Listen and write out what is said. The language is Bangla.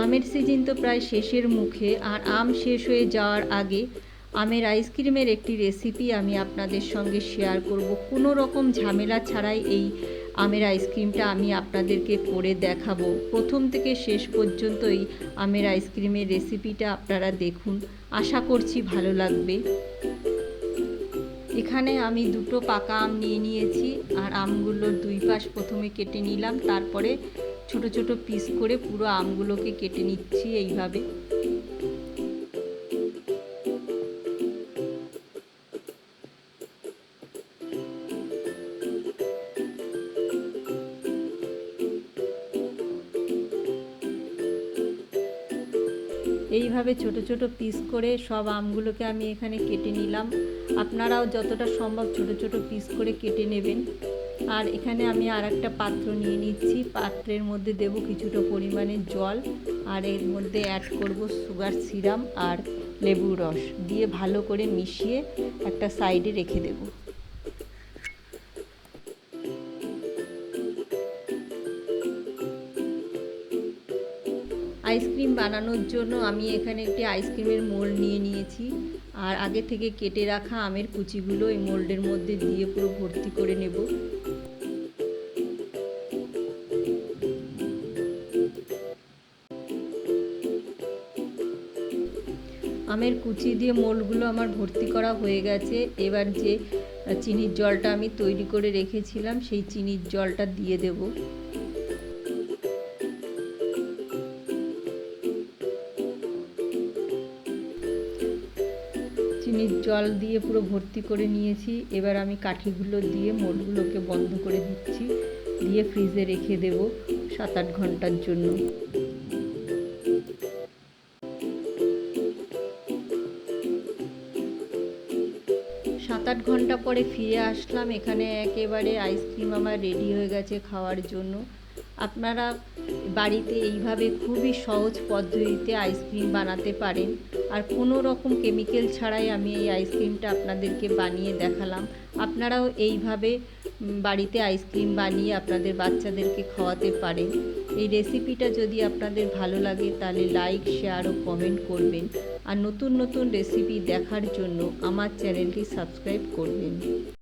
আমের সিজন তো প্রায় শেষের মুখে, আর আম শেষ হয়ে যাওয়ার আগে আমের আইসক্রিমের একটি রেসিপি আমি আপনাদের সঙ্গে শেয়ার করব। কোনো রকম ঝামেলা ছাড়াই এই আমের আইসক্রিমটা আমি আপনাদেরকে করে দেখাবো। প্রথম থেকে শেষ পর্যন্ত এই আমের আইসক্রিমের রেসিপিটা আপনারা দেখুন। আশা করছি ভালো লাগবে। এখানে আমি দুটো পাকা আম নিয়ে নিয়েছি, আর আমগুলোর দুই পাশ প্রথমে কেটে নিলাম, তারপরে ছোট ছোট পিস করে পুরো আমগুলোকে কেটে নিচ্ছি এইভাবে। এইভাবে ছোট ছোট পিস করে সব আমগুলোকে আমি এখানে কেটে নিলাম। আপনারাও যতটা সম্ভব ছোট ছোট পিস করে কেটে নেবেন। আর এখানে আমি আর একটা পাত্র নিয়ে নিচ্ছি। পাত্রের মধ্যে দেব কিছুটা পরিমাণে জল আর এর মধ্যে অ্যাড করব সুগার সিরাম আর লেবুর রস। দিয়ে ভালো করে মিশিয়ে একটা সাইডে রেখে দেবো। আইসক্রিম বানানোর জন্য আমি এখানে একটি আইসক্রিমের মোল্ড নিয়ে নিয়েছি। আর আগে থেকে কেটে রাখা আমের কুচিগুলো এই মোল্ডের মধ্যে দিয়ে পুরো ভর্তি করে নেব। আমের কুচি দিয়ে মোলগুলো আমার ভর্তি করা হয়ে গেছে। এবার যে চিনির জলটা আমি তৈরি করে রেখেছিলাম, সেই চিনির জলটা দিয়ে দেবো। চিনির জল দিয়ে পুরো ভর্তি করে নিয়েছি। এবার আমি কাঠিগুলো দিয়ে মোটগুলোকে বন্ধ করে দিচ্ছি। দিয়ে ফ্রিজে রেখে দেব সাত আট ঘণ্টার জন্য। সাত আট ঘণ্টা পরে ফিরে আসলাম। এখানে একেবারে আইসক্রিম আমার রেডি হয়ে গেছে খাওয়ার জন্য। আপনারা বাড়িতে এইভাবে খুবই সহজ পদ্ধতিতে আইসক্রিম বানাতে পারেন। আর কোনো রকম কেমিক্যাল ছাড়াই আমি এই আইসক্রিমটা আপনাদেরকে বানিয়ে দেখালাম। আপনারাও এইভাবে বাড়িতে আইসক্রিম বানিয়ে আপনাদের বাচ্চাদেরকে খাওয়াতে পারেন। এই রেসিপিটা যদি আপনাদের ভালো লাগে তাহলে লাইক, শেয়ার ও কমেন্ট করবেন। আর নতুন নতুন রেসিপি দেখার জন্য আমার চ্যানেলটি সাবস্ক্রাইব করবেন।